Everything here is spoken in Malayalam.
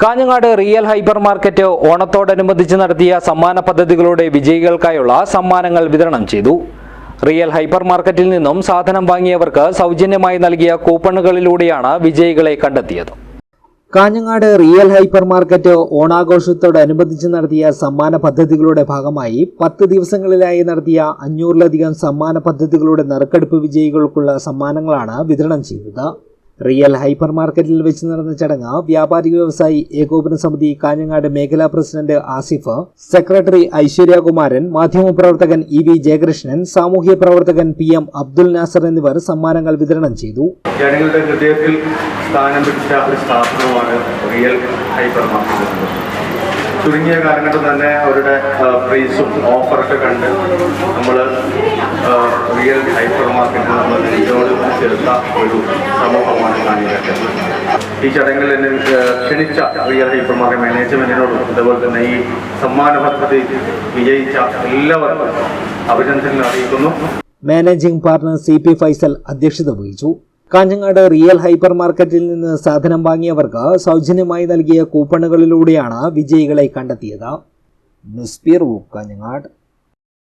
കാഞ്ഞങ്ങാട് റിയൽ ഹൈപ്പർ മാർക്കറ്റ് ഓണത്തോടനുബന്ധിച്ച് നടത്തിയ സമ്മാന പദ്ധതികളുടെ വിജയികൾക്കായുള്ള സമ്മാനങ്ങൾ വിതരണം ചെയ്തു. റിയൽ ഹൈപ്പർ മാർക്കറ്റിൽ നിന്നും സാധനം വാങ്ങിയവർക്ക് സൗജന്യമായി നൽകിയ കൂപ്പണുകളിലൂടെയാണ് വിജയികളെ കണ്ടെത്തിയത്. കാഞ്ഞങ്ങാട് റിയൽ ഹൈപ്പർ മാർക്കറ്റ് ഓണാഘോഷത്തോടനുബന്ധിച്ച് നടത്തിയ സമ്മാന പദ്ധതികളുടെ ഭാഗമായി പത്ത് ദിവസങ്ങളിലായി നടത്തിയ അഞ്ഞൂറിലധികം സമ്മാന പദ്ധതികളുടെ നറുക്കെടുപ്പ് വിജയികൾക്കുള്ള സമ്മാനങ്ങളാണ് വിതരണം ചെയ്തത്. റിയൽ ഹൈപ്പർ മാർക്കറ്റിൽ വെച്ച് നടന്ന ചടങ്ങ് വ്യാപാരി വ്യവസായി ഏകോപന സമിതി കാഞ്ഞങ്ങാട് മേഖലാ പ്രസിഡന്റ് ആസിഫ് സെക്രട്ടറി ഐശ്വര്യകുമാരൻ മാധ്യമപ്രവർത്തകൻ ഇ വി ജയകൃഷ്ണൻ സാമൂഹ്യ പ്രവർത്തകൻ പി എം അബ്ദുൽ നാസർ എന്നിവർ സമ്മാനങ്ങൾ വിതരണം ചെയ്തു. ജനങ്ങളുടെ ഹൃദയത്തിൽ സ്ഥാനം പിടിച്ച ഒരു സ്ഥാപനമാണ് റിയൽ ഹൈപ്പർ മാർക്കറ്റ് ചുരുങ്ങിയ കാലഘട്ടം തന്നെ അവരുടെ പ്രൈസും ഓഫറൊക്കെ കണ്ട് നമ്മൾ റിയൽ ഹൈപ്പർ മാർക്കറ്റ് നമ്മൾ ഇതോട് ചേർത്ത ഒരു സമൂഹമാണ് കാണിക്കുന്നത്. ഈ ചടങ്ങിൽ എന്നെ ക്ഷണിച്ച റിയൽ ഹൈപ്പർ മാർക്കറ്റ് മാനേജ്മെന്റിനോടും അതുപോലെ തന്നെ ഈ സമ്മാന പദ്ധതി വിജയിച്ച എല്ലാവർക്കും അഭിനന്ദനങ്ങൾ അറിയിക്കുന്നു. Managing partner C P Faisal അധ്യക്ഷത വഹിച്ചു. കാഞ്ഞങ്ങാട് റിയൽ ഹൈപ്പർ മാർക്കറ്റിൽ നിന്ന് സാധനം വാങ്ങിയവർക്ക് സൗജന്യമായി നൽകിയ കൂപ്പണുകളിലൂടെയാണ് വിജയികളെ കണ്ടെത്തിയത്. കാഞ്ഞങ്ങാട്.